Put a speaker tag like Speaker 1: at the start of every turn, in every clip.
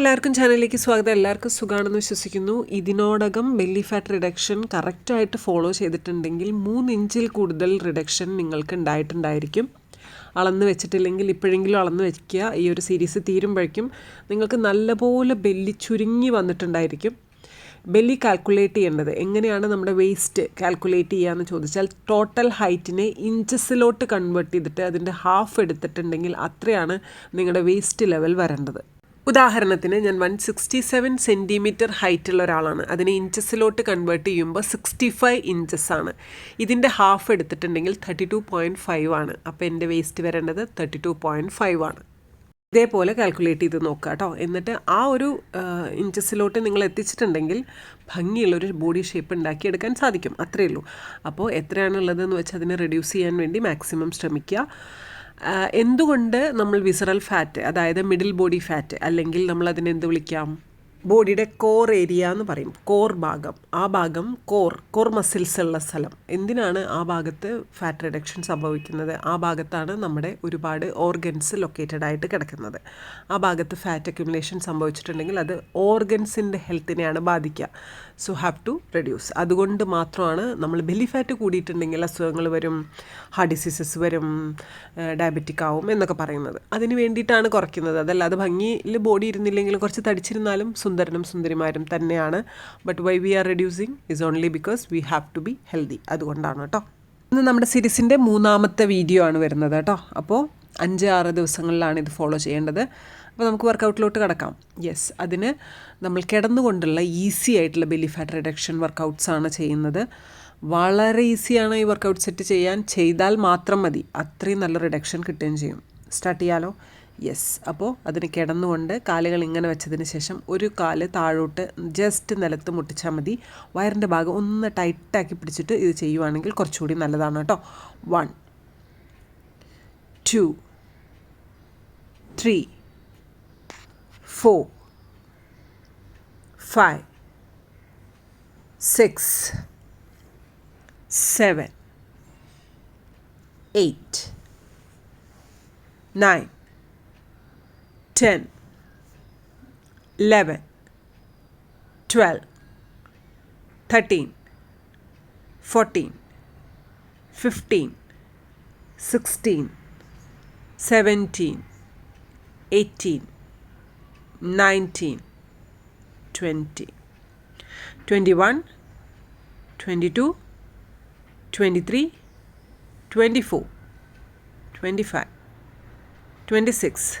Speaker 1: എല്ലാവർക്കും ചാനലിലേക്ക് സ്വാഗതം എല്ലാവർക്കും സുഖമാണെന്ന് വിശ്വസിക്കുന്നു ഇതിനോടകം ബെല്ലി ഫാറ്റ് റിഡക്ഷൻ കറക്റ്റായിട്ട് ഫോളോ ചെയ്തിട്ടുണ്ടെങ്കിൽ മൂന്ന് ഇഞ്ചിൽ കൂടുതൽ റിഡക്ഷൻ നിങ്ങൾക്ക് ഉണ്ടായിട്ടുണ്ടായിരിക്കും അളന്ന് വെച്ചിട്ടില്ലെങ്കിൽ ഇപ്പോഴെങ്കിലും അളന്ന് വയ്ക്കുക ഈ ഒരു സീരീസ് തീരുമ്പോഴേക്കും നിങ്ങൾക്ക് നല്ലപോലെ ബെല്ലി ചുരുങ്ങി വന്നിട്ടുണ്ടായിരിക്കും ബെല്ലി കാൽക്കുലേറ്റ് ചെയ്യേണ്ടത് എങ്ങനെയാണ് നമ്മുടെ വെയ്സ്റ്റ് കാൽക്കുലേറ്റ് ചെയ്യുക എന്ന് ചോദിച്ചാൽ ടോട്ടൽ ഹൈറ്റിനെ ഇഞ്ചസിലോട്ട് കൺവേർട്ട് ചെയ്തിട്ട് അതിൻ്റെ ഹാഫ് എടുത്തിട്ടുണ്ടെങ്കിൽ അത്രയാണ് നിങ്ങളുടെ വേസ്റ്റ് ലെവൽ വരേണ്ടത് ഉദാഹരണത്തിന് ഞാൻ വൺ സിക്സ്റ്റി സെവൻ സെൻറ്റിമീറ്റർ ഹൈറ്റുള്ള ഒരാളാണ് അതിനെ ഇഞ്ചസിലോട്ട് കൺവേർട്ട് ചെയ്യുമ്പോൾ സിക്സ്റ്റി ഫൈവ് ഇഞ്ചസ് ആണ് ഇതിൻ്റെ ഹാഫ് എടുത്തിട്ടുണ്ടെങ്കിൽ തേർട്ടി ടു പോയിൻറ്റ് ഫൈവ് ആണ് അപ്പോൾ എൻ്റെ വേസ്റ്റ് വരേണ്ടത് തേർട്ടി ടു പോയിൻറ്റ് ഫൈവ് ആണ് ഇതേപോലെ കാൽക്കുലേറ്റ് ചെയ്ത് നോക്കുക കേട്ടോ എന്നിട്ട് ആ ഒരു ഇഞ്ചസിലോട്ട് നിങ്ങൾ എത്തിച്ചിട്ടുണ്ടെങ്കിൽ ഭംഗിയുള്ളൊരു ബോഡി ഷേപ്പ് ഉണ്ടാക്കിയെടുക്കാൻ സാധിക്കും അത്രയേ ഉള്ളൂ അപ്പോൾ എത്രയാണുള്ളതെന്ന് വെച്ചാൽ അതിനെ റെഡ്യൂസ് ചെയ്യാൻ വേണ്ടി മാക്സിമം ശ്രമിക്കുക എന്തുകൊണ്ട് നമ്മൾ വിസറൽ ഫാറ്റ് അതായത് മിഡിൽ ബോഡി ഫാറ്റ് അല്ലെങ്കിൽ നമ്മൾ അതിനെന്ത് വിളിക്കാം ബോഡിയുടെ കോർ ഏരിയ എന്ന് പറയും കോർ ഭാഗം ആ ഭാഗം കോർ കോർ മസിൽസ് ഉള്ള സ്ഥലം എന്തിനാണ് ആ ഭാഗത്ത് ഫാറ്റ് റിഡക്ഷൻ സംഭവിക്കുന്നത് ആ ഭാഗത്താണ് നമ്മുടെ ഒരുപാട് ഓർഗൻസ് ലൊക്കേറ്റഡ് ആയിട്ട് കിടക്കുന്നത് ആ ഭാഗത്ത് ഫാറ്റ് അക്യുമുലേഷൻ സംഭവിച്ചിട്ടുണ്ടെങ്കിൽ അത് ഓർഗൻസിൻ്റെ ഹെൽത്തിനെയാണ് ബാധിക്കുക സോ ഹാവ് ടു റെഡ്യൂസ് അതുകൊണ്ട് മാത്രമാണ് നമ്മൾ ബെലി ഫാറ്റ് കൂടിയിട്ടുണ്ടെങ്കിൽ അസുഖങ്ങൾ വരും ഹാർട്ട് ഡിസീസസ് വരും ഡയബറ്റിക് ആവും എന്നൊക്കെ പറയുന്നത് അതിന് വേണ്ടിയിട്ടാണ് കുറയ്ക്കുന്നത് അതല്ലാതെ ഭംഗിയിൽ ബോഡി ഇരുന്നില്ലെങ്കിൽ കുറച്ച് തടിച്ചിരുന്നാലും സുന്ദരനും സുന്ദരിമാരും തന്നെയാണ് but why we are reducing is only because we have to be healthy അതുകൊണ്ടാണ് കേട്ടോ ഇന്ന് നമ്മുടെ സിരീസിൻ്റെ മൂന്നാമത്തെ വീഡിയോ ആണ് വരുന്നത് കേട്ടോ അപ്പോൾ അഞ്ച് ആറ് ദിവസങ്ങളിലാണ് ഇത് ഫോളോ ചെയ്യേണ്ടത് അപ്പോൾ നമുക്ക് വർക്കൗട്ടിലോട്ട് കിടക്കാം യെസ് അതിന് നമ്മൾ കിടന്നുകൊണ്ടുള്ള ഈസി ആയിട്ടുള്ള ബെലി ഫാറ്റ് റിഡക്ഷൻ വർക്കൗട്ട്സാണ് ചെയ്യുന്നത് വളരെ ഈസിയാണ് ഈ വർക്കൗട്ട് സെറ്റ് ചെയ്യാൻ ചെയ്താൽ മാത്രം മതി അത്രയും നല്ല റിഡക്ഷൻ കിട്ടുകയും ചെയ്യും സ്റ്റാർട്ട് ചെയ്യാലോ യെസ് അപ്പോൾ അതിന് കിടന്നുകൊണ്ട് കാലുകൾ ഇങ്ങനെ വെച്ചതിന് ശേഷം ഒരു കാല് താഴോട്ട് ജസ്റ്റ് നിലത്ത് മുട്ടിച്ചാൽ മതി വയറിൻ്റെ ഭാഗം ഒന്ന് ടൈറ്റാക്കി പിടിച്ചിട്ട് ഇത് ചെയ്യുവാണെങ്കിൽ കുറച്ചുകൂടി നല്ലതാണ് കേട്ടോ one two three four five six seven eight nine 10 11 12 13 14 15 16 17 18 19 20 21 22 23 24 25 26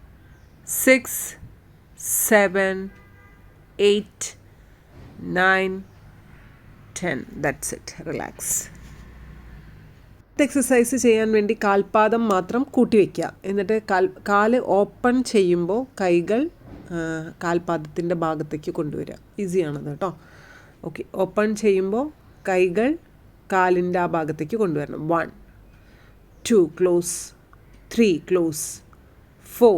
Speaker 1: six, seven, eight, nine, ten. That's it. Relax. Exercise ചെയ്യാൻ വേണ്ടി കാൽപാദം മാത്രം കൂട്ടിവെക്കുക എന്നിട്ട് കാൽ കാല് ഓപ്പൺ ചെയ്യുമ്പോൾ കൈകൾ കാൽപാദത്തിൻ്റെ ഭാഗത്തേക്ക് കൊണ്ടുവരിക ഈസിയാണത് കേട്ടോ ഓക്കെ ഓപ്പൺ ചെയ്യുമ്പോൾ കൈകൾ കാലിൻ്റെ ആ ഭാഗത്തേക്ക് കൊണ്ടുവരണം one two close three close four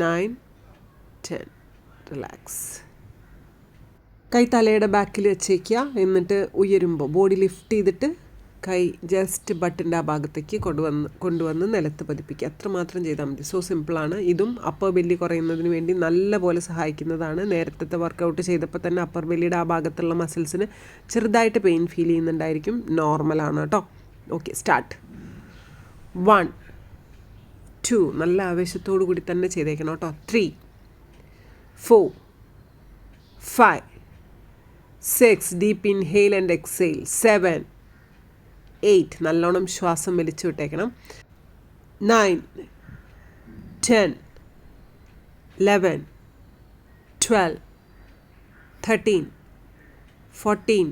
Speaker 1: nine ten relax കൈ തലയുടെ ബാക്കിൽ വെച്ചേക്കുക എന്നിട്ട് ഉയരുമ്പോൾ ബോഡി ലിഫ്റ്റ് ചെയ്തിട്ട് കൈ ജസ്റ്റ് ബട്ടിൻ്റെ ആ ഭാഗത്തേക്ക് കൊണ്ടുവന്ന് കൊണ്ടുവന്ന് നിലത്ത് പതിപ്പിക്കുക അത്രമാത്രം ചെയ്താൽ മതി സോ സിമ്പിളാണ് ഇതും അപ്പർ ബെല്ലി കുറയുന്നതിന് വേണ്ടി നല്ലപോലെ സഹായിക്കുന്നതാണ് നേരത്തെ വർക്കൗട്ട് ചെയ്തപ്പോൾ തന്നെ അപ്പർ ബെല്ലിയുടെ ആ ഭാഗത്തുള്ള മസിൽസിന് ചെറുതായിട്ട് പെയിൻ ഫീൽ ചെയ്യുന്നുണ്ടായിരിക്കും നോർമലാണ് കേട്ടോ ഓക്കെ സ്റ്റാർട്ട് വൺ ടു നല്ല ആവേശത്തോടു കൂടി തന്നെ ചെയ്തേക്കണം കേട്ടോ three four five six deep inhale and exhale seven eight നല്ലോണം ശ്വാസം വലിച്ചു വിട്ടേക്കണം nine ten eleven twelve thirteen fourteen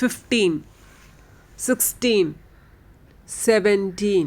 Speaker 1: fifteen sixteen seventeen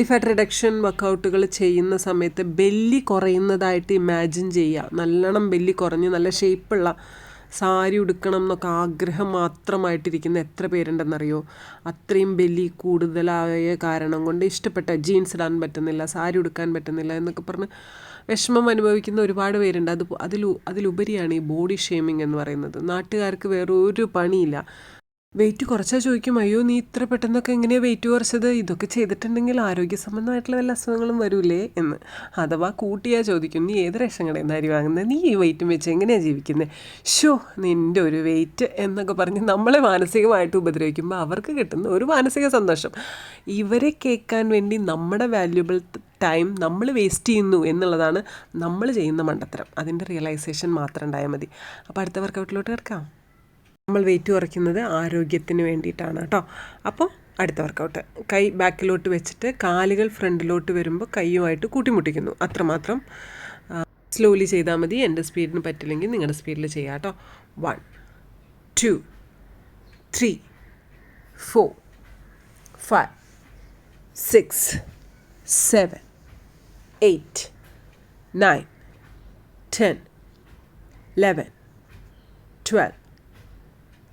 Speaker 1: belly fat reduction വർക്കൗട്ടുകൾ ചെയ്യുന്ന സമയത്ത് ബെല്ലി കുറയുന്നതായിട്ട് ഇമാജിൻ ചെയ്യുക നല്ലോണം ബെല്ലി കുറഞ്ഞ് നല്ല ഷേപ്പുള്ള സാരി ഉടുക്കണം എന്നൊക്കെ ആഗ്രഹം മാത്രമായിട്ടിരിക്കുന്ന എത്ര പേരുണ്ടെന്നറിയോ അത്രയും ബലി കൂടുതലായ കാരണം കൊണ്ട് ഇഷ്ടപ്പെട്ട ജീൻസ് ഇടാൻ പറ്റുന്നില്ല സാരി ഉടുക്കാൻ പറ്റുന്നില്ല എന്നൊക്കെ പറഞ്ഞ് വിഷമം അനുഭവിക്കുന്ന ഒരുപാട് പേരുണ്ട് അത് അതിലു അതിലുപരിയാണ് ഈ ബോഡി ഷേമിംഗ് എന്ന് പറയുന്നത് നാട്ടുകാർക്ക് വേറെ ഒരു പണിയില്ല വെയിറ്റ് കുറച്ചാൽ ചോദിക്കും അയ്യോ നീ ഇത്ര പെട്ടെന്നൊക്കെ എങ്ങനെയാണ് വെയിറ്റ് കുറച്ചത് ഇതൊക്കെ ചെയ്തിട്ടുണ്ടെങ്കിൽ ആരോഗ്യ സംബന്ധമായിട്ടുള്ള വല്ല അസുഖങ്ങളും വരൂലേ എന്ന് അഥവാ കൂട്ടിയാൽ ചോദിക്കും നീ ഏത് റേഷൻ കടയിൽ നിന്ന് അരി വാങ്ങുന്നത് നീ ഈ വെയിറ്റും വെച്ച് എങ്ങനെയാണ് ജീവിക്കുന്നത് ഷോ നിൻ്റെ ഒരു വെയിറ്റ് എന്നൊക്കെ പറഞ്ഞ് നമ്മളെ മാനസികമായിട്ട് ഉപദ്രവിക്കുമ്പോൾ അവർക്ക് കിട്ടുന്ന ഒരു മാനസിക സന്തോഷം ഇവരെ കേൾക്കാൻ വേണ്ടി നമ്മുടെ വാല്യുബിൾ ടൈം നമ്മൾ വേസ്റ്റ് ചെയ്യുന്നു എന്നുള്ളതാണ് നമ്മൾ ചെയ്യുന്ന മണ്ടത്തരം അതിൻ്റെ റിയലൈസേഷൻ മാത്രം ഉണ്ടായാൽ മതി അപ്പോൾ അടുത്ത വർക്കൗട്ടിലോട്ട് കിടക്കാം നമ്മൾ വെയിറ്റ് കുറയ്ക്കുന്നത് ആരോഗ്യത്തിന് വേണ്ടിയിട്ടാണ് കേട്ടോ അപ്പോൾ അടുത്ത വർക്കൗട്ട് കൈ ബാക്കിലോട്ട് വെച്ചിട്ട് കാലുകൾ ഫ്രണ്ടിലോട്ട് വരുമ്പോൾ കൈയുമായിട്ട് കൂട്ടിമുട്ടിക്കുന്നു അത്രമാത്രം സ്ലോലി ചെയ്താൽ മതി എൻ്റെ സ്പീഡിന് പറ്റില്ലെങ്കിൽ നിങ്ങളുടെ സ്പീഡിൽ ചെയ്യാം കേട്ടോ one two three four five six seven eight nine ten eleven twelve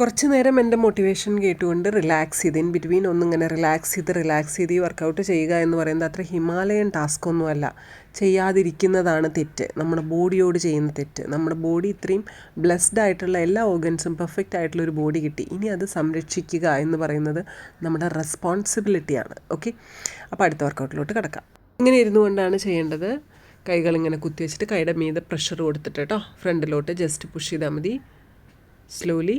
Speaker 1: കുറച്ച് നേരം എൻ്റെ മോട്ടിവേഷൻ കേട്ടുകൊണ്ട് റിലാക്സ് ചെയ്ത് ഇൻ ബിറ്റ്വീൻ ഒന്നിങ്ങനെ റിലാക്സ് ചെയ്ത് റിലാക്സ് ചെയ്ത് ഈ വർക്കൗട്ട് ചെയ്യുക എന്ന് പറയുന്നത് അത്ര ഹിമാലയൻ ടാസ്ക് ഒന്നുമല്ല ചെയ്യാതിരിക്കുന്നതാണ് തെറ്റ് നമ്മുടെ ബോഡിയോട് ചെയ്യുന്ന തെറ്റ് നമ്മുടെ ബോഡി ഇത്രയും ബ്ലെസ്ഡ് ആയിട്ടുള്ള എല്ലാ ഓർഗൻസും പെർഫെക്റ്റ് ആയിട്ടുള്ള ഒരു ബോഡി കിട്ടി ഇനി അത് സംരക്ഷിക്കുക എന്ന് പറയുന്നത് നമ്മുടെ റെസ്പോൺസിബിലിറ്റിയാണ് ഓക്കെ അപ്പോൾ അടുത്ത വർക്കൗട്ടിലോട്ട് കിടക്കാം ഇങ്ങനെ ഇരുന്നു കൊണ്ടാണ് ചെയ്യേണ്ടത് കൈകൾ ഇങ്ങനെ കുത്തി വെച്ചിട്ട് കൈയുടെ മീത് പ്രഷർ കൊടുത്തിട്ട് കേട്ടോ ഫ്രണ്ടിലോട്ട് ജസ്റ്റ് പുഷ് ചെയ്താൽ മതി slowly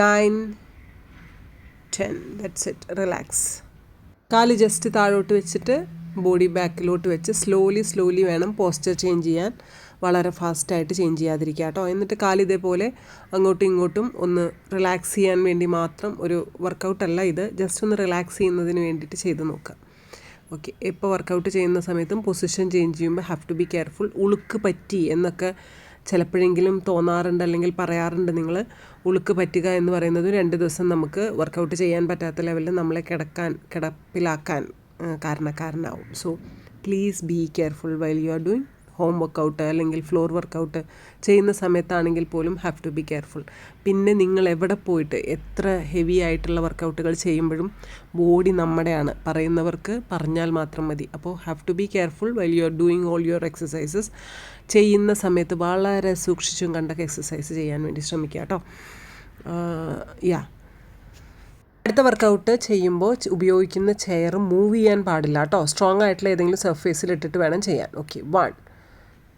Speaker 1: nine ten that's it relax കാല് ജസ്റ്റ് താഴോട്ട് വെച്ചിട്ട് ബോഡി ബാക്കിലോട്ട് വെച്ച് സ്ലോലി സ്ലോലി വേണം പോസ്റ്റർ ചേഞ്ച് ചെയ്യാൻ വളരെ ഫാസ്റ്റായിട്ട് ചേഞ്ച് ചെയ്യാതിരിക്കുക കേട്ടോ എന്നിട്ട് കാല് ഇതേപോലെ അങ്ങോട്ടും ഇങ്ങോട്ടും ഒന്ന് റിലാക്സ് ചെയ്യാൻ വേണ്ടി മാത്രം ഒരു വർക്കൗട്ടല്ല ഇത് ജസ്റ്റ് ഒന്ന് റിലാക്സ് ചെയ്യുന്നതിന് വേണ്ടിയിട്ട് ചെയ്ത് നോക്കുക ഓക്കെ ഇപ്പോൾ വർക്കൗട്ട് ചെയ്യുന്ന സമയത്തും പൊസിഷൻ ചേഞ്ച് ചെയ്യുമ്പോൾ ഹാവ് ടു ബി കെയർഫുൾ ഉളുക്ക് പറ്റി എന്നൊക്കെ ചിലപ്പോഴെങ്കിലും തോന്നാറുണ്ട് അല്ലെങ്കിൽ പറയാറുണ്ട് നിങ്ങൾ ഉളുക്ക് പറ്റുക എന്ന് പറയുന്നത് രണ്ട് ദിവസം നമുക്ക് വർക്കൗട്ട് ചെയ്യാൻ പറ്റാത്ത ലെവലിൽ നമ്മളെ കിടക്കാൻ കിടപ്പിലാക്കാൻ കാരണക്കാരനാവും so please be careful while you are doing home workout അല്ലെങ്കിൽ ഫ്ലോർ വർക്കൗട്ട് ചെയ്യുന്ന സമയത്താണെങ്കിൽ പോലും ഹാവ് ടു ബി കെയർഫുൾ പിന്നെ നിങ്ങൾ എവിടെ പോയിട്ട് എത്ര ഹെവി ആയിട്ടുള്ള വർക്കൗട്ടുകൾ ചെയ്യുമ്പോഴും ബോഡി നമ്മുടെയാണ് പറയുന്നവർക്ക് പറഞ്ഞാൽ മാത്രം മതി അപ്പോൾ have to be careful well you are doing all your exercises ചെയ്യുന്ന സമയത്ത് വളരെ സൂക്ഷിച്ചും കണ്ടൊക്കെ എക്സസൈസ് ചെയ്യാൻ വേണ്ടി ശ്രമിക്കുക കേട്ടോ യാ അടുത്ത വർക്കൗട്ട് ചെയ്യുമ്പോൾ ഉപയോഗിക്കുന്ന ചെയർ മൂവ് ചെയ്യാൻ പാടില്ല കേട്ടോ സ്ട്രോങ് ആയിട്ടുള്ള ഏതെങ്കിലും സർഫേസിൽ ഇട്ടിട്ട് വേണം ചെയ്യാൻ okay one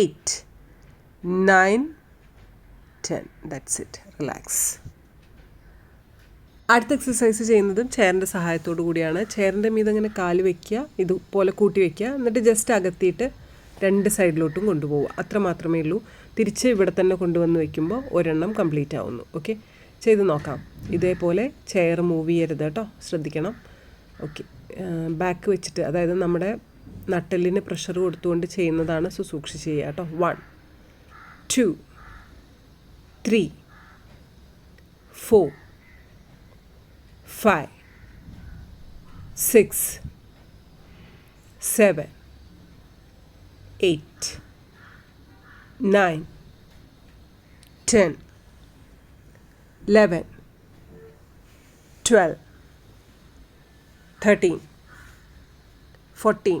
Speaker 1: eight nine ten That's it. Relax. അടുത്ത എക്സസൈസ് ചെയ്യുന്നതും ചെയറിൻ്റെ സഹായത്തോടു കൂടിയാണ് ചെയറിൻ്റെ മീത് ഇങ്ങനെ കാല് വയ്ക്കുക ഇതുപോലെ കൂട്ടി വയ്ക്കുക എന്നിട്ട് ജസ്റ്റ് അകത്തിയിട്ട് രണ്ട് സൈഡിലോട്ടും കൊണ്ടുപോകുക അത്ര മാത്രമേ ഉള്ളൂ തിരിച്ച് ഇവിടെ തന്നെ കൊണ്ടുവന്ന് വയ്ക്കുമ്പോൾ ഒരെണ്ണം കംപ്ലീറ്റ് ആവുന്നു ഓക്കെ ചെയ്ത് നോക്കാം ഇതേപോലെ ചെയർ മൂവ് ചെയ്യരുത് കേട്ടോ ശ്രദ്ധിക്കണം ഓക്കെ ബാക്ക് വെച്ചിട്ട് അതായത് നമ്മുടെ നട്ടലിന് പ്രഷർ കൊടുത്തുകൊണ്ട് ചെയ്യുന്നതാണ് സുസൂക്ഷി ചെയ്യുക കേട്ടോ one two three four five six seven eight nine ten eleven twelve thirteen fourteen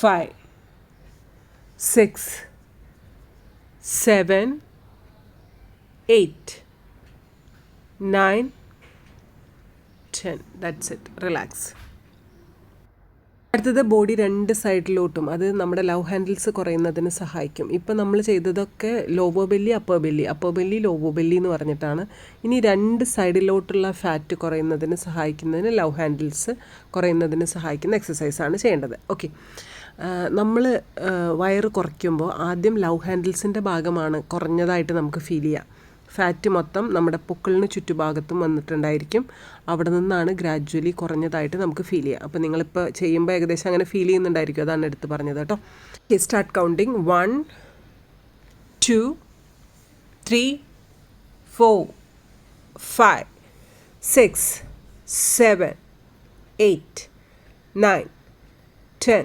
Speaker 1: five, six, seven, eight, nine, ten. That's it. Relax. അടുത്തത് ബോഡി രണ്ട് സൈഡിലോട്ടും അത് നമ്മുടെ ലവ് ഹാൻഡിൽസ് കുറയുന്നതിന് സഹായിക്കും ഇപ്പം നമ്മൾ ചെയ്തതൊക്കെ lower belly upper belly upper belly lower belly എന്ന് പറഞ്ഞിട്ടാണ് ഇനി രണ്ട് സൈഡിലോട്ടുള്ള ഫാറ്റ് കുറയുന്നതിന് സഹായിക്കുന്നതിന് ലവ് ഹാൻഡിൽസ് കുറയുന്നതിന് സഹായിക്കുന്ന എക്സസൈസാണ് ചെയ്യേണ്ടത് ഓക്കെ നമ്മൾ വയറ് കുറയ്ക്കുമ്പോൾ ആദ്യം ലവ് ഹാൻഡിൽസിൻ്റെ ഭാഗമാണ് കുറഞ്ഞതായിട്ട് നമുക്ക് ഫീൽ ചെയ്യാം ഫാറ്റ് മൊത്തം നമ്മുടെ പൊക്കളിന് ചുറ്റുഭാഗത്തും വന്നിട്ടുണ്ടായിരിക്കും അവിടെ നിന്നാണ് ഗ്രാജ്വലി കുറഞ്ഞതായിട്ട് നമുക്ക് ഫീൽ ചെയ്യാം അപ്പോൾ നിങ്ങളിപ്പോൾ ചെയ്യുമ്പോൾ ഏകദേശം അങ്ങനെ ഫീൽ ചെയ്യുന്നുണ്ടായിരിക്കും അതാണ് എടുത്ത് പറഞ്ഞത് കേട്ടോ start counting one two three four five six seven eight nine ten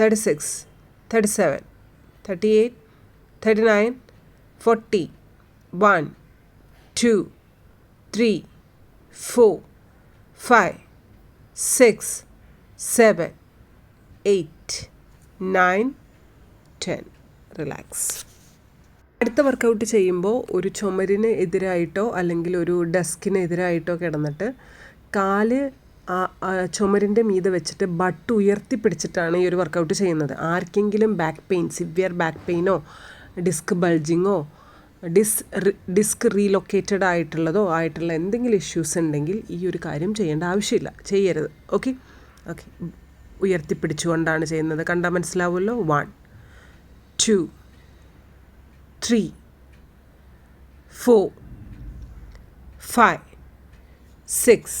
Speaker 1: thirty six thirty seven thirty eight thirty nine forty one two three four five six seven eight nine ten relax അടുത്ത workout ചെയ്യുമ്പോൾ ഒരു ചുമരിന് എതിരായിട്ടോ അല്ലെങ്കിൽ ഒരു ഡെസ്കിന് എതിരായിട്ടോ കിടന്നിട്ട് കാല് ചുമരിൻ്റെ മീതെ വെച്ചിട്ട് but ഉയർത്തിപ്പിടിച്ചിട്ടാണ് ഈ ഒരു വർക്കൗട്ട് ചെയ്യുന്നത് ആർക്കെങ്കിലും ബാക്ക് പെയിൻ സിവിയർ ബാക്ക് പെയിനോ ഡിസ്ക് ബൾജിങ്ങോ ഡിസ് ഡിസ്ക് റീലൊക്കേറ്റഡ് ആയിട്ടുള്ളതോ ആയിട്ടുള്ള എന്തെങ്കിലും ഇഷ്യൂസ് ഉണ്ടെങ്കിൽ ഈ ഒരു കാര്യം ചെയ്യേണ്ട ആവശ്യമില്ല ചെയ്യരുത് ഓക്കെ ഓക്കെ ഉയർത്തിപ്പിടിച്ചുകൊണ്ടാണ് ചെയ്യുന്നത് കണ്ടാൽ മനസ്സിലാവുമല്ലോ one two three four five six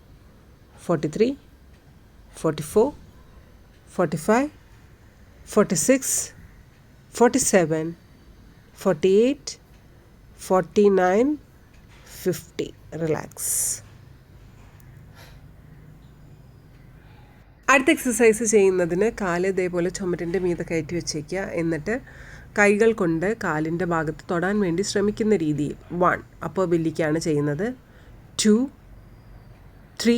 Speaker 1: forty three forty four forty five forty six forty seven forty eight forty nine fifty relax അടുത്ത എക്സസൈസ് ചെയ്യുന്നതിന് കാല് ഇതേപോലെ ചുമരിൻ്റെ മീതെ കയറ്റി വെച്ചേക്കുക എന്നിട്ട് കൈകൾ കൊണ്ട് കാലിൻ്റെ ഭാഗത്ത് തൊടാൻ വേണ്ടി ശ്രമിക്കുന്ന രീതിയിൽ വൺ അപ്പോൾ ബില്ലിക്കാണ് ചെയ്യുന്നത് two three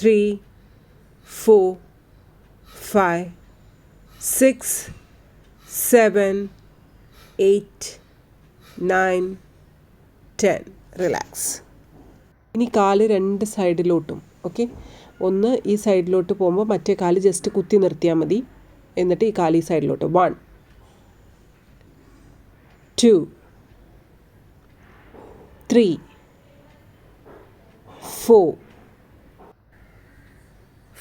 Speaker 1: three, four, five, six, seven, eight, nine, ten. Relax ഇനി കാല് രണ്ട് സൈഡിലോട്ടും ഓക്കെ ഒന്ന് ഈ സൈഡിലോട്ട് പോകുമ്പോൾ മറ്റേ കാല് ജസ്റ്റ് കുത്തി നിർത്തിയാൽ മതി എന്നിട്ട് ഈ കാല് ഈ സൈഡിലോട്ട് one two three four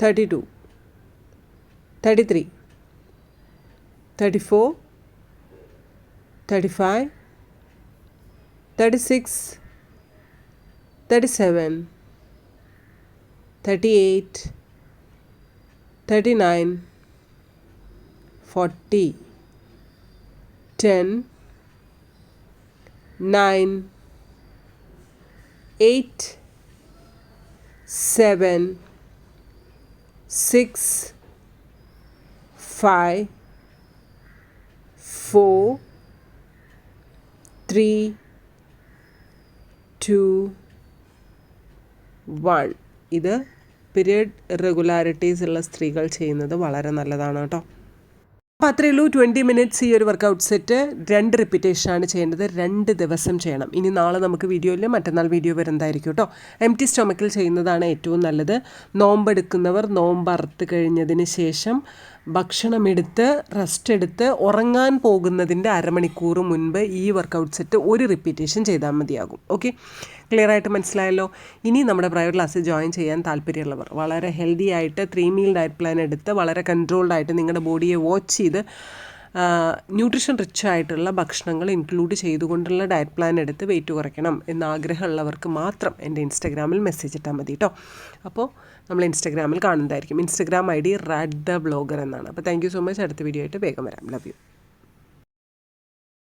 Speaker 1: 32, 33, 34, 35, 36, 37, 38, 39, 40, 10, 9, 8, 7, six, five, four, three, two, one. ഇത് പീരിയഡ് ഇറഗുലാരിറ്റീസ് ഉള്ള സ്ത്രീകൾ ചെയ്യുന്നത് വളരെ നല്ലതാണ് കേട്ടോ അപ്പോൾ അത്രയേ ഉള്ളൂ ട്വൻറ്റി മിനിറ്റ്സ് ഈ ഒരു വർക്കൗട്ട് സെറ്റ് രണ്ട് റിപ്പീറ്റേഷനാണ് ചെയ്യേണ്ടത് രണ്ട് ദിവസം ചെയ്യണം ഇനി നാളെ നമുക്ക് വീഡിയോ ഇല്ല മറ്റന്നാൾ വീഡിയോ വരുന്നതായിരിക്കും കേട്ടോ എം ടി സ്റ്റൊമക്കിൽ ചെയ്യുന്നതാണ് ഏറ്റവും നല്ലത് നോമ്പെടുക്കുന്നവർ നോമ്പ് അറുത്ത് കഴിഞ്ഞതിന് ശേഷം ഭക്ഷണമെടുത്ത് റെസ്റ്റ് എടുത്ത് ഉറങ്ങാൻ പോകുന്നതിൻ്റെ അരമണിക്കൂർ മുൻപ് ഈ വർക്കൗട്ട് സെറ്റ് ഒരു റിപ്പീറ്റേഷൻ ചെയ്താൽ മതിയാകും ഓക്കെ ക്ലിയർ ആയിട്ട് മനസ്സിലായല്ലോ ഇനി നമ്മുടെ പ്രൈവറ്റ് ക്ലാസ്സിൽ ജോയിൻ ചെയ്യാൻ താല്പര്യമുള്ളവർ വളരെ ഹെൽത്തി ആയിട്ട് ത്രീ മീൽ ഡയറ്റ് പ്ലാൻ എടുത്ത് വളരെ കൺട്രോൾഡ് ആയിട്ട് നിങ്ങളുടെ ബോഡിയെ വാച്ച് ചെയ്ത് ന്യൂട്രീഷൻ റിച്ച് ആയിട്ടുള്ള ഭക്ഷണങ്ങൾ ഇൻക്ലൂഡ് ചെയ്തുകൊണ്ടുള്ള ഡയറ്റ് പ്ലാൻ എടുത്ത് വെയിറ്റ് കുറയ്ക്കണം എന്ന് ആഗ്രഹമുള്ളവർക്ക് മാത്രം എൻ്റെ ഇൻസ്റ്റഗ്രാമിൽ മെസ്സേജ് ഇട്ടാൽ മതി കേട്ടോ അപ്പോൾ നമ്മൾ ഇൻസ്റ്റഗ്രാമിൽ കാണുന്നതായിരിക്കും Instagram I D rad the blogger എന്നാണ് അപ്പോൾ താങ്ക് സോ മച്ച് അടുത്ത വീഡിയോ ആയിട്ട് വേഗം വരാം ലവ് യു